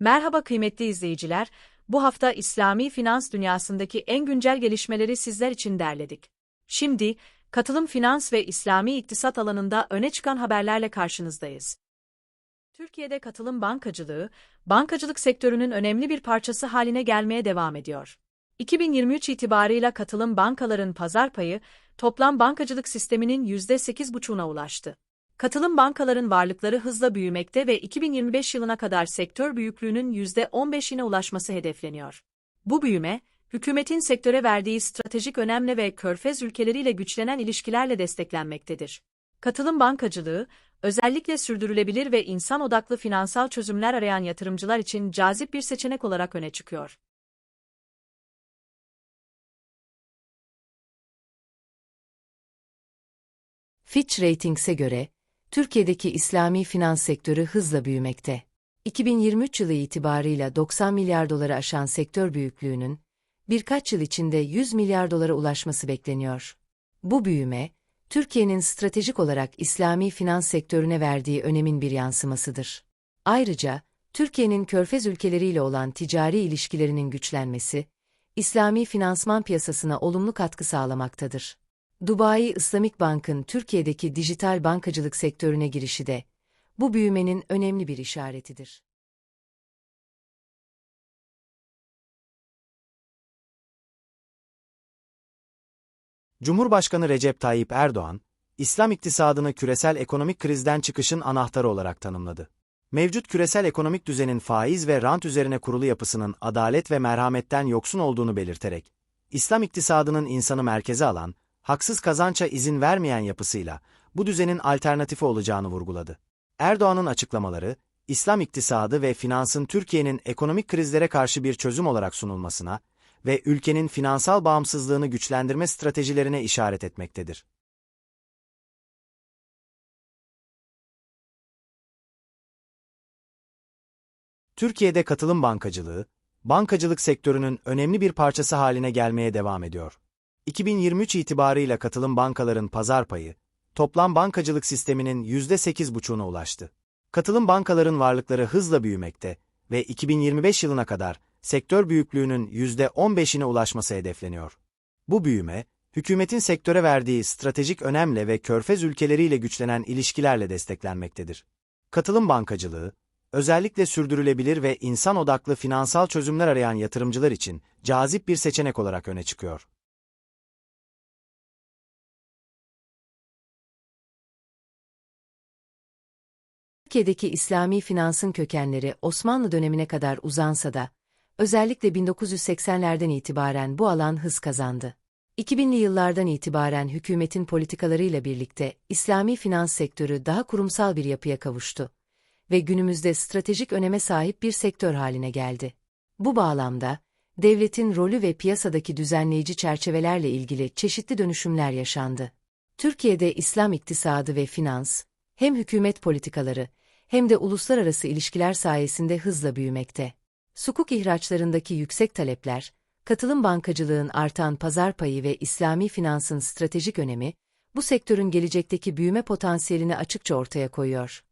Merhaba kıymetli izleyiciler, bu hafta İslami finans dünyasındaki en güncel gelişmeleri sizler için derledik. Şimdi, katılım finans ve İslami iktisat alanında öne çıkan haberlerle karşınızdayız. Türkiye'de katılım bankacılığı, bankacılık sektörünün önemli bir parçası haline gelmeye devam ediyor. 2023 itibarıyla katılım bankaların pazar payı, toplam bankacılık sisteminin %8,5'una ulaştı. Katılım bankaların varlıkları hızla büyümekte ve 2025 yılına kadar sektör büyüklüğünün %15'ine ulaşması hedefleniyor. Bu büyüme, hükümetin sektöre verdiği stratejik önemle ve körfez ülkeleriyle güçlenen ilişkilerle desteklenmektedir. Katılım bankacılığı, özellikle sürdürülebilir ve insan odaklı finansal çözümler arayan yatırımcılar için cazip bir seçenek olarak öne çıkıyor. Fitch Ratings'e göre, Türkiye'deki İslami finans sektörü hızla büyümekte. 2023 yılı itibarıyla 90 milyar doları aşan sektör büyüklüğünün, birkaç yıl içinde 100 milyar dolara ulaşması bekleniyor. Bu büyüme, Türkiye'nin stratejik olarak İslami finans sektörüne verdiği önemin bir yansımasıdır. Ayrıca, Türkiye'nin körfez ülkeleriyle olan ticari ilişkilerinin güçlenmesi, İslami finansman piyasasına olumlu katkı sağlamaktadır. Dubai Islamic Bank'ın Türkiye'deki dijital bankacılık sektörüne girişi de bu büyümenin önemli bir işaretidir. Cumhurbaşkanı Recep Tayyip Erdoğan, İslam iktisadını küresel ekonomik krizden çıkışın anahtarı olarak tanımladı. Mevcut küresel ekonomik düzenin faiz ve rant üzerine kurulu yapısının adalet ve merhametten yoksun olduğunu belirterek, İslam iktisadının insanı merkeze alan, haksız kazança izin vermeyen yapısıyla bu düzenin alternatifi olacağını vurguladı. Erdoğan'ın açıklamaları, İslam iktisadı ve finansın Türkiye'nin ekonomik krizlere karşı bir çözüm olarak sunulmasına ve ülkenin finansal bağımsızlığını güçlendirme stratejilerine işaret etmektedir. Türkiye'de katılım bankacılığı, bankacılık sektörünün önemli bir parçası haline gelmeye devam ediyor. 2023 itibarıyla katılım bankaların pazar payı, toplam bankacılık sisteminin %8,5'una ulaştı. Katılım bankaların varlıkları hızla büyümekte ve 2025 yılına kadar sektör büyüklüğünün %15'ine ulaşması hedefleniyor. Bu büyüme, hükümetin sektöre verdiği stratejik önemle ve körfez ülkeleriyle güçlenen ilişkilerle desteklenmektedir. Katılım bankacılığı, özellikle sürdürülebilir ve insan odaklı finansal çözümler arayan yatırımcılar için cazip bir seçenek olarak öne çıkıyor. Türkiye'deki İslami finansın kökenleri Osmanlı dönemine kadar uzansa da, özellikle 1980'lerden itibaren bu alan hız kazandı. 2000'li yıllardan itibaren hükümetin politikalarıyla birlikte İslami finans sektörü daha kurumsal bir yapıya kavuştu ve günümüzde stratejik öneme sahip bir sektör haline geldi. Bu bağlamda, devletin rolü ve piyasadaki düzenleyici çerçevelerle ilgili çeşitli dönüşümler yaşandı. Türkiye'de İslam iktisadı ve finans, hem hükümet politikaları hem de uluslararası ilişkiler sayesinde hızla büyümekte. Sukuk ihraçlarındaki yüksek talepler, katılım bankacılığın artan pazar payı ve İslami finansın stratejik önemi, bu sektörün gelecekteki büyüme potansiyelini açıkça ortaya koyuyor.